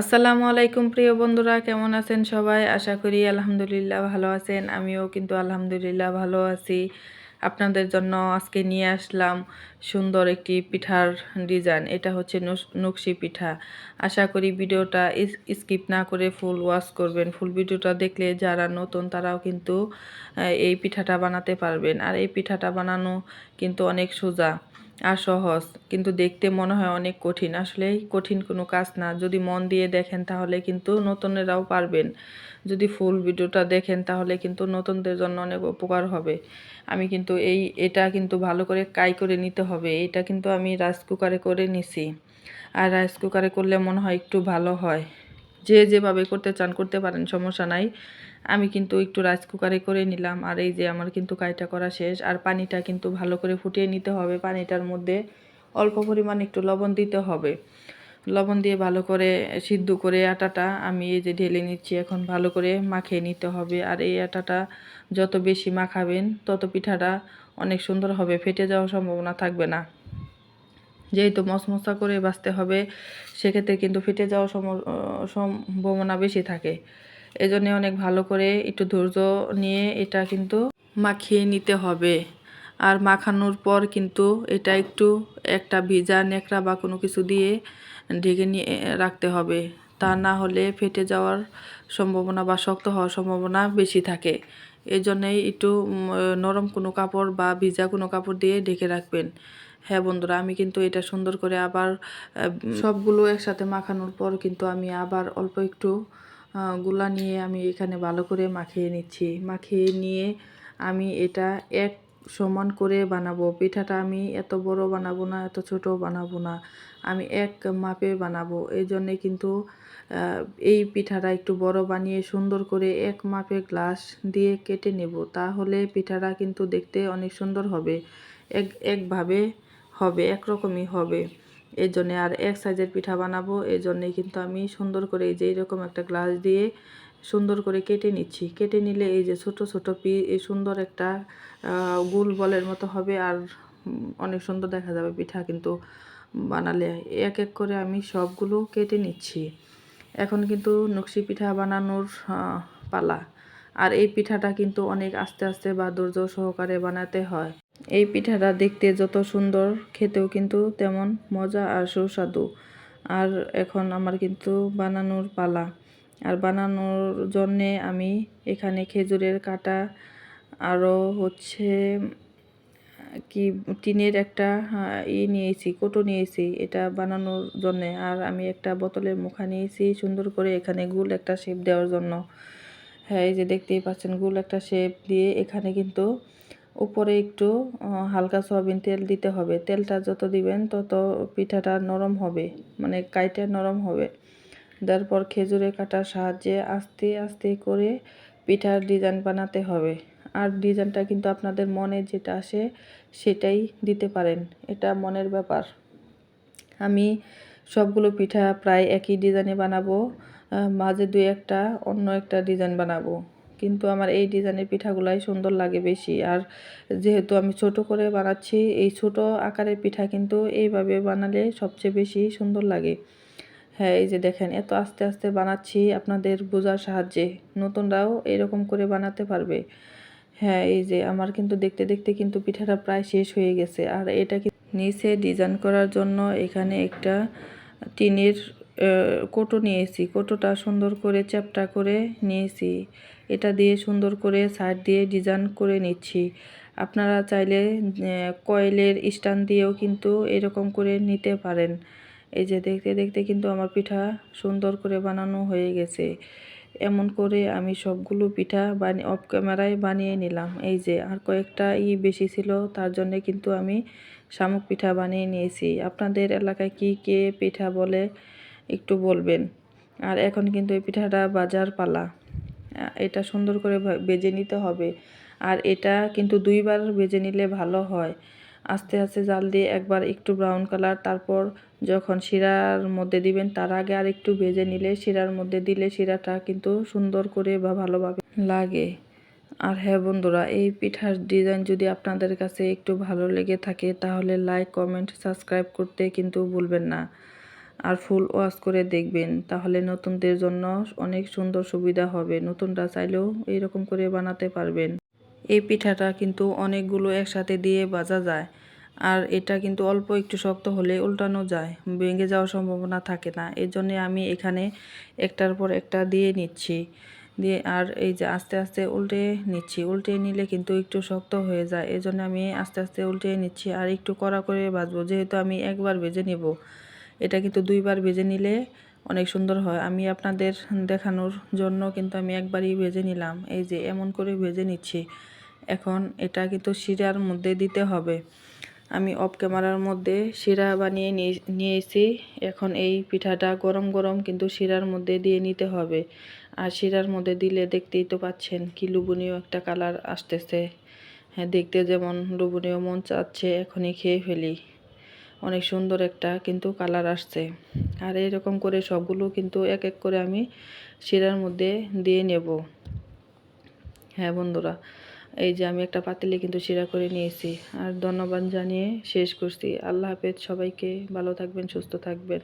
আসসালামু আলাইকুম প্রিয় বন্ধুরা, কেমন আছেন সবাই? আশা করি আলহামদুলিল্লাহ ভালো আছেন। আমিও কিন্তু আলহামদুলিল্লাহ ভালো আছি। আপনাদের জন্য আজকে নিয়ে আসলাম সুন্দর একটি পিঠার ডিজাইন। এটা হচ্ছে নকশি পিঠা। আশা করি ভিডিওটা স্কিপ না করে ফুল ওয়াশ করবেন। ফুল ভিডিওটা দেখলে যারা নতুন, তারাও কিন্তু এই পিঠাটা বানাতে পারবেন। আর এই পিঠাটা বানানো কিন্তু অনেক সোজা। আর সহজ। কিন্তু দেখতে মনে হয় অনেক কঠিন। আসলেই কঠিন কোনো কাজ না। যদি মন দিয়ে দেখেন তাহলে কিন্তু নতুনেরাও পারবেন। যদি ফুল ভিডিওটা দেখেন তাহলে কিন্তু নতুনদের জন্য অনেক উপকার হবে। আমি কিন্তু এই, এটা কিন্তু ভালো করে কাই করে নিতে হবে। এটা কিন্তু আমি রাইস কুকারে করে নিছি। আর রাইস কুকারে করলে মনে হয় একটু ভালো হয়। যে যেভাবে করতে চান করতে পারেন, সমস্যা নাই। আমি কিন্তু একটু রাইস কুকারে করে নিলাম। আর এই যে আমার কিন্তু কাইটা করা শেষ। আর পানিটা কিন্তু ভালো করে ফুটিয়ে নিতে হবে। পানিটার মধ্যে অল্প পরিমাণ একটু লবণ দিতে হবে। লবণ দিয়ে ভালো করে সিদ্ধ করে আটাটা আমি এই যে ঢেলে নিচ্ছি। এখন ভালো করে মাখিয়ে নিতে হবে। আর এই আটাটা যত বেশি মাখাবেন, তত পিঠাটা অনেক সুন্দর হবে। ফেটে যাওয়ার সম্ভাবনা থাকবে না। যেহেতু মশমশা করে বাঁচতে হবে, সেক্ষেত্রে কিন্তু ফেটে যাওয়ার সম- সম্ভাবনা বেশি থাকে। এজন্য অনেক ভালো করে একটু ধৈর্য নিয়ে এটা কিন্তু মাখিয়ে নিতে হবে। আর মাখানোর পর কিন্তু এটা একটু একটা ভিজা ন্যাকড়া বা কোনো কিছু দিয়ে ঢেকে নিয়ে রাখতে হবে। তা না হলে ফেটে যাওয়ার সম্ভাবনা বা শক্ত হওয়ার সম্ভাবনা বেশি থাকে। এই একটু নরম কোনো কাপড় বা ভিজা কোনো কাপড় দিয়ে ঢেকে রাখবেন। হ্যাঁ বন্ধুরা, আমি কিন্তু এটা সুন্দর করে আবার সবগুলো একসাথে মাখানোর পর কিন্তু আমি আবার অল্প একটু গুলা নিয়ে আমি এখানে ভালো করে মাখিয়ে নিচ্ছি। মাখিয়ে নিয়ে আমি এটা এক সমান করে বানাবো। পিঠাটা আমি এত বড় বানাবো না, এত ছোট বানাবো না। আমি এক মাপে বানাবো। এই জন্যে কিন্তু এই পিঠাটা একটু বড় বানিয়ে সুন্দর করে এক মাপে গ্লাস দিয়ে কেটে নেব। তাহলে পিঠাটা কিন্তু দেখতে অনেক সুন্দর হবে। এক, একভাবে হবে, একরকমই হবে। এই জন্যে আর এক সাইজের পিঠা বানাবো এই জন্যে কিন্তু আমি সুন্দর করে এই যে এইরকম একটা গ্লাস দিয়ে সুন্দর করে কেটে নিচ্ছি। কেটে নিলে এই যে ছোট ছোট পি, এই সুন্দর একটা গোল বলের মতো হবে আর অনেক সুন্দর দেখা যাবে পিঠা কিন্তু বানালে। এক এক করে আমি সবগুলো কেটে নিচ্ছি। এখন কিন্তু নকশি পিঠা বানানোর পালা। আর এই পিঠাটা কিন্তু অনেক আস্তে আস্তে বা ধৈর্য সহকারে বানাতে হয়। এই পিঠাটা দেখতে যত সুন্দর, খেতেও কিন্তু তেমন মজা আর সুস্বাদু। আর এখন আমার কিন্তু বানানোর পালা। আর বানানোর জন্যে আমি এখানে খেজুরের কাটা আরও হচ্ছে কি টিনের একটা ই নিয়েছি, কোটো নিয়েছি এটা বানানোর জন্যে। আর আমি একটা বোতলের মুখা নিয়েছি সুন্দর করে এখানে গুল একটা শেপ দেওয়ার জন্য। হ্যাঁ এই যে দেখতেই পাচ্ছেন গুল একটা শেপ দিয়ে এখানে কিন্তু উপরে একটু হালকা সয়াবিন তেল দিতে হবে। তেলটা যত দিবেন, তত পিঠাটা নরম হবে মানে কাইটা নরম হবে। দেওয়ার পর খেজুরের কাটার সাহায্যে আস্তে আস্তে করে পিঠার ডিজাইন বানাতে হবে। আর ডিজাইনটা কিন্তু আপনাদের মনে যেটা আসে, সেটাই দিতে পারেন। এটা মনের ব্যাপার। আমি সবগুলো পিঠা প্রায় একই ডিজাইনে বানাবো মাঝে দুই একটা, অন্য একটা ডিজাইন বানাবো। কিন্তু আমার এই ডিজাইনের পিঠাগুলাই সুন্দর লাগে বেশি। আর যেহেতু আমি ছোট করে বানাচ্ছি, এই ছোট আকারের পিঠা কিন্তু এইভাবে বানালে সবচেয়ে বেশি সুন্দর লাগে। হ্যাঁ এই যে দেখেন, এত আস্তে আস্তে বানাচ্ছি, আপনাদের বোঝার সাহায্যে। নতুনরাও এরকম করে বানাতে পারবে। হ্যাঁ এই যে আমার কিন্তু দেখতে দেখতে কিন্তু পিঠাটা প্রায় শেষ হয়ে গেছে। আর এটা কি নিচে ডিজাইন করার জন্য এখানে একটা টিনের কোটো নিয়েছি। কোটোটা সুন্দর করে চ্যাপটা করে নিয়েছি। এটা দিয়ে সুন্দর করে সাইড দিয়ে ডিজাইন করে নিচ্ছি। আপনারা চাইলে কয়েলের স্ট্যান্ড দিয়েও কিন্তু এরকম করে নিতে পারেন। এই যে দেখতে দেখতে কিন্তু আমার পিঠা সুন্দর করে বানানো হয়ে গেছে। এমন করে আমি সবগুলো পিঠা বানিয়ে অফ ক্যামেরায় বানিয়ে নিলাম। এই যে আর কয়েকটা ই বেশি ছিল, তার জন্য কিন্তু আমি শামুক পিঠা বানিয়ে নিয়েছি। আপনাদের এলাকায় কি, কে পিঠা বলে একটু বলবেন। আর এখন কিন্তু এই পিঠাটা বাজার পালা। এটা সুন্দর করে বেজে নিতে হবে। আর এটা কিন্তু দুইবার বেজে নিলে ভালো হয়। আস্তে আস্তে জাল দিয়ে একবার একটু ব্রাউন কালার তারপর যখন শিরার মধ্যে দিবেন, তার আগে আর একটু ভেজে নিলে, শিরার মধ্যে দিলে শিরাটা কিন্তু সুন্দর করে বা ভালোভাবে লাগে। আর হ্যাঁ বন্ধুরা, এই পিঠার ডিজাইন যদি আপনাদের কাছে একটু ভালো লেগে থাকে, তাহলে লাইক কমেন্ট সাবস্ক্রাইব করতে কিন্তু ভুলবেন না। আর ফুল ওয়াশ করে দেখবেন। তাহলে নতুনদের জন্য অনেক সুন্দর সুবিধা হবে। নতুনরা চাইলেও এইরকম করে বানাতে পারবেন। এই পিঠাটা কিন্তু অনেকগুলো একসাথে দিয়ে বাজা যায়। আর এটা কিন্তু অল্প একটু শক্ত হলে উল্টানো যায়। ভেঙে যাওয়ার সম্ভাবনা থাকে না। এর জন্যে আমি এখানে একটার পর একটা দিয়ে নিচ্ছি। দিয়ে আর এই যে আস্তে আস্তে উল্টে নিচ্ছি। উল্টে নিলে কিন্তু একটু শক্ত হয়ে যায়। এই জন্য আমি আস্তে আস্তে উল্টে নিচ্ছি। আর একটু কড়া করে ভাজবো। যেহেতু আমি একবার ভেজে নেব। এটা কিন্তু দুইবার ভেজে নিলে অনেক সুন্দর হয়। আমি আপনাদের দেখানোর জন্য কিন্তু আমি একবারই ভেজে নিলাম। এই যে এমন করে ভেজে নিচ্ছি। এখন এটা কিন্তু শিরার মধ্যে দিতে হবে। আমি অফ ক্যামেরার মধ্যে শিরা বানিয়ে নিয়ে, নিয়েছি। এখন এই পিঠাটা গরম গরম কিন্তু শিরার মধ্যে দিয়ে নিতে হবে। আর শিরার মধ্যে দিলে দেখতেই তো পাচ্ছেন কি লুবনীয় একটা কালার আসতেছে। হ্যাঁ দেখতে যেমন লুবনীয় মন চাচ্ছে, এখনই খেয়ে ফেলি। অনেক সুন্দর একটা কিন্তু কালার আসছে। আর এরকম করে সবগুলো কিন্তু এক এক করে আমি শিরার মধ্যে দিয়ে নেব। হ্যাঁ বন্ধুরা, এই যে আমি একটা পাতিলে কিন্তু শিরা করে নিয়েছি। আর ধন্যবাদ জানিয়ে শেষ করছি। আল্লাহ হাফেজ, সবাইকে ভালো থাকবেন, সুস্থ থাকবেন।